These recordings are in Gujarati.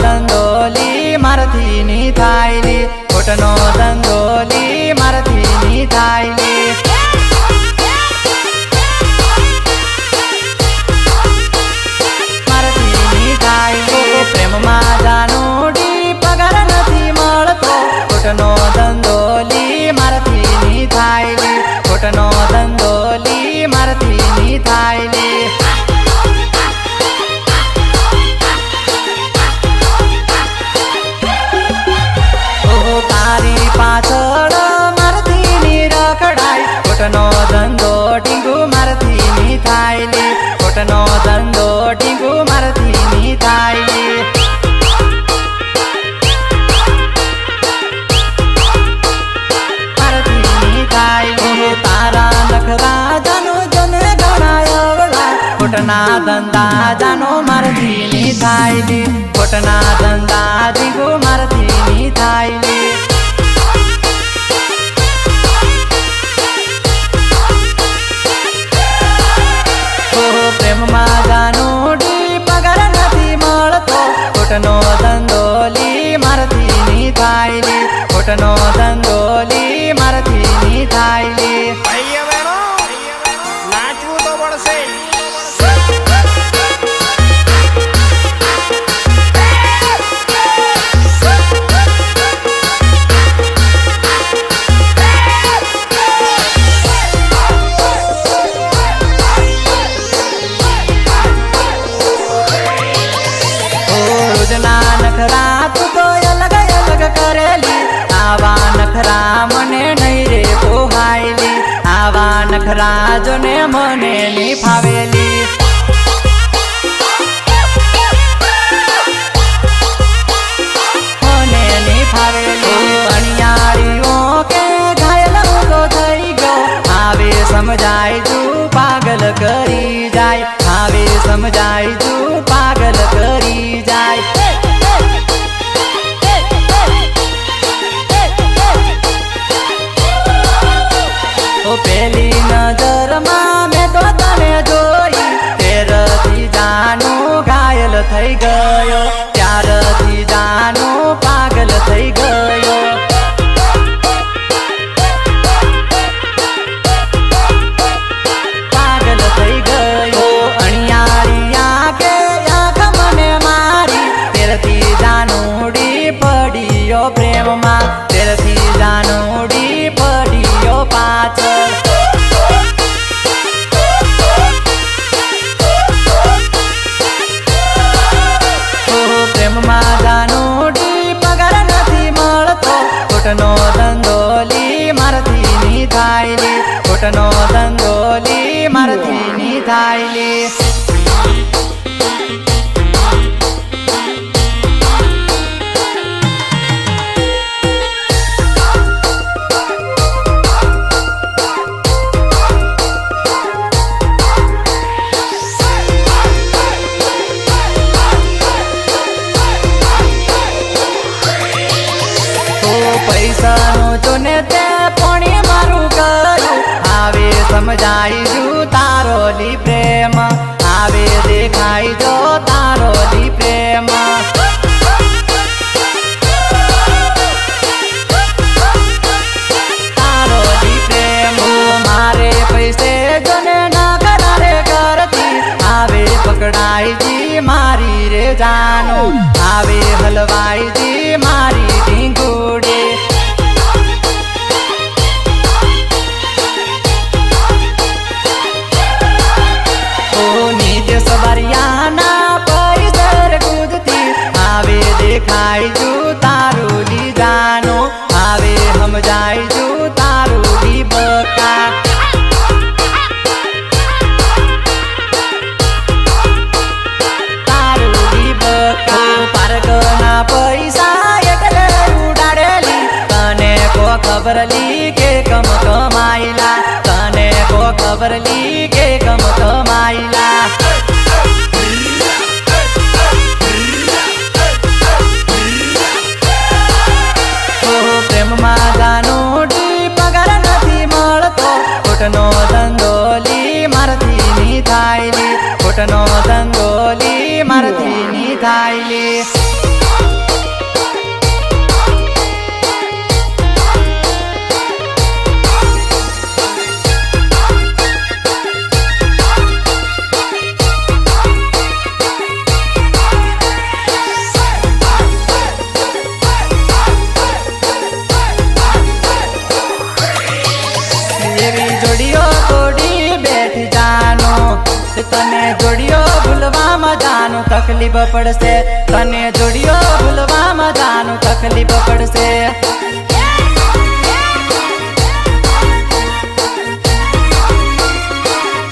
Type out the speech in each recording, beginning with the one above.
ધંધોલી મારથી ની થાયલી ખોટનો ધંધોલી મારથી ખોટના ધંધા જાનો મારથી ની થાય ખોટના ધંધા જીગો મારથી ની થાય ને મને નિભાવેલી. મને આવે સમજાય તું પાગલ કરી જાય. આવે સમજાય તું ની થાયલે ખોટનો ધંધોલી મારથી ની થાયલે. પૈસાનો જોને તે પણ સમજાઈ સમજાઈશું તારો લી પ્રેમ. આવે દેખાઈ જો તારો લી પ્રેમ. તારો લી પ્રેમ. મારે પૈસે જને ના કરતી આવે પકડાઈ મારી રે જાનો આવે હલવાઈ જી મારી ઢીંગુડી. ખબરલી કે કમ કમાઈલા તને કો ખબરલી કે કમ કમાઈલા તને જોડિયો ભૂલવામાં જાનું તકલીફ પડશે. તને જોડિયો ભૂલવામાં જાનું તકલીફ પડશે.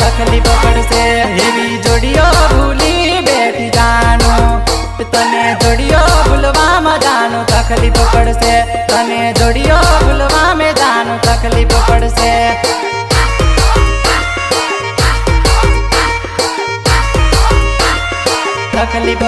તકલીફ પડશે. ભૂલી બેઠી જાનું. તને જોડીઓ ભૂલવામાં જાનું તકલીફ પડશે. તને જોડીઓ ભૂલવામાં જાનું તકલીફ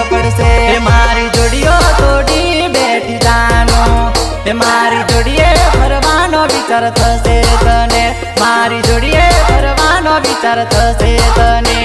પડશે. મારી જોડીઓ તોડી બેઠી જાનો. એ મારી જોડીએ ફરવાનો વિચાર થશે તને. મારી જોડીએ ફરવાનો વિચાર થશે તને.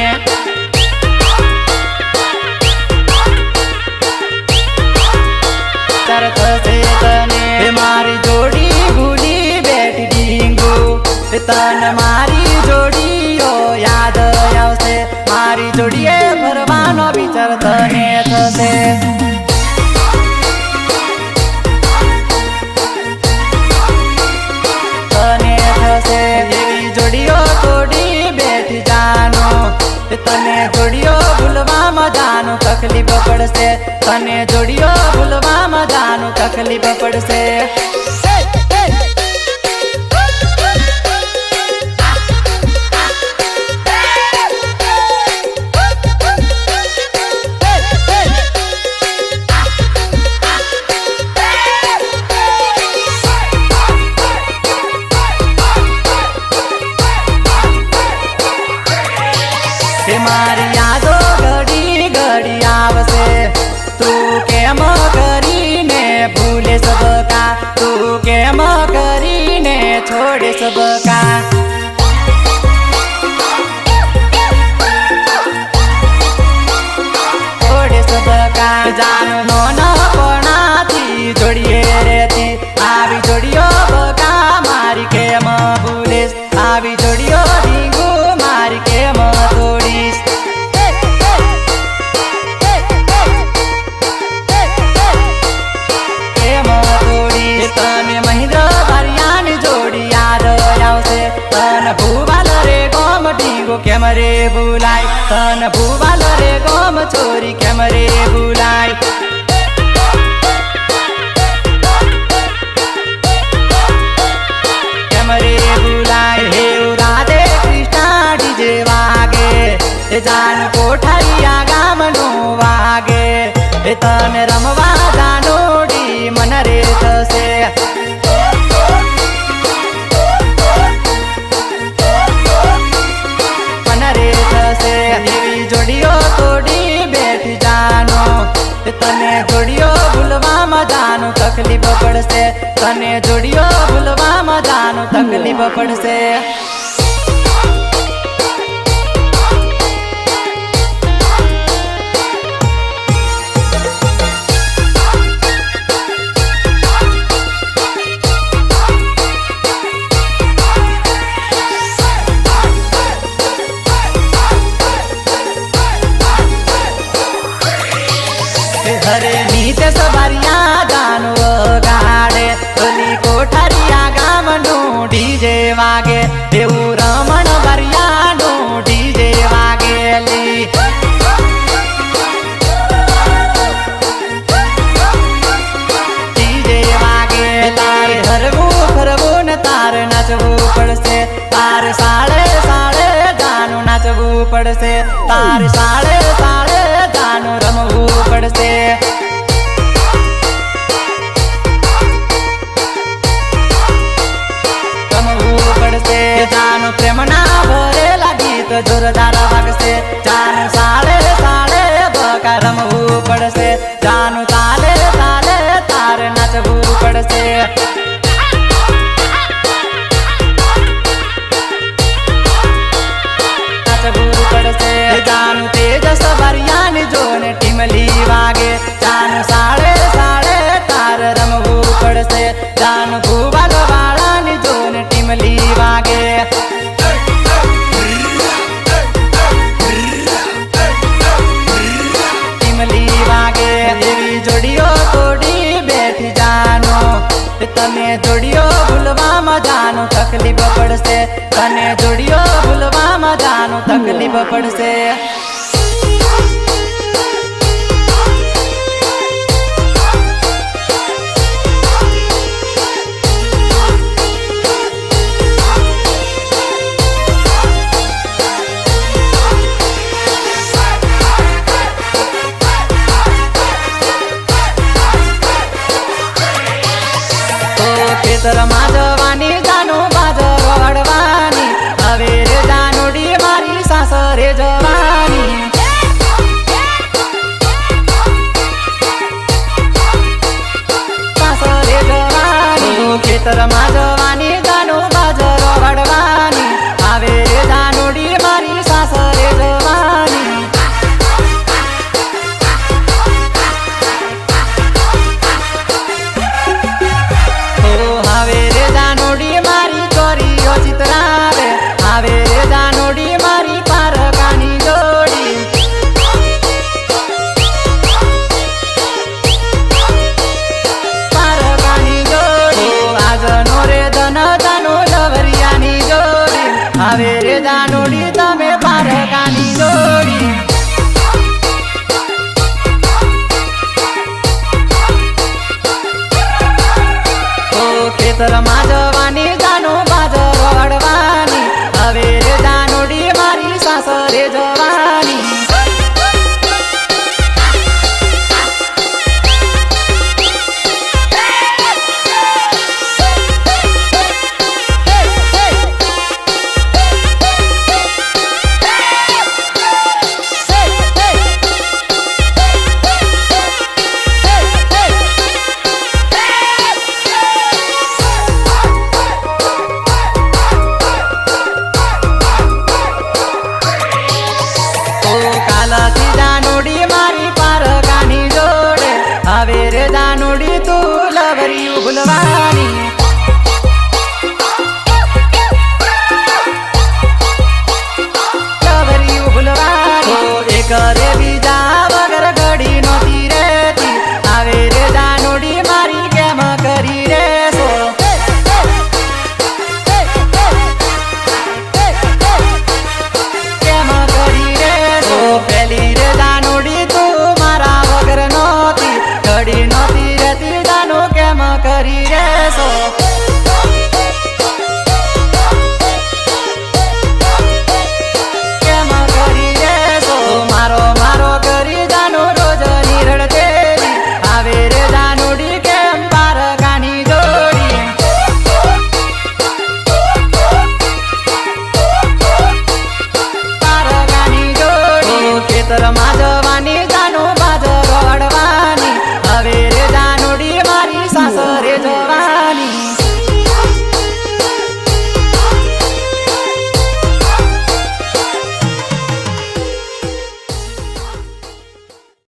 પડશે. તને જોડિયો ભૂલવામાં જાનું તકલીફ પડશે. એ તને રમવા જાનોડી મન રે થશે મન રે થશે એવી જોડીઓ તોડી બેઠી જાનો. તને જોડીઓ ભૂલવામાં જાનું તકલીફ પડશે. તને જોડીઓ ભૂલવામાં જાનું તકલીફ પડશે. પડશે. તારે સાડે સાડે તાનું રમવું પડશે. રમવું પડશે. જાનું પ્રેમના ભરેલા ગીત જોરદાર વાગશે. જાનું સાડે સાડે બકા રમવું પડશે. તાનું તાલે તાલે તારે નાચવું પડશે. તાનું તકલીફ પડશે. અને જોડીઓ ભૂલવામાં તાનું તકલીફ પડશે. ખેતરમાં तर माझं वाणी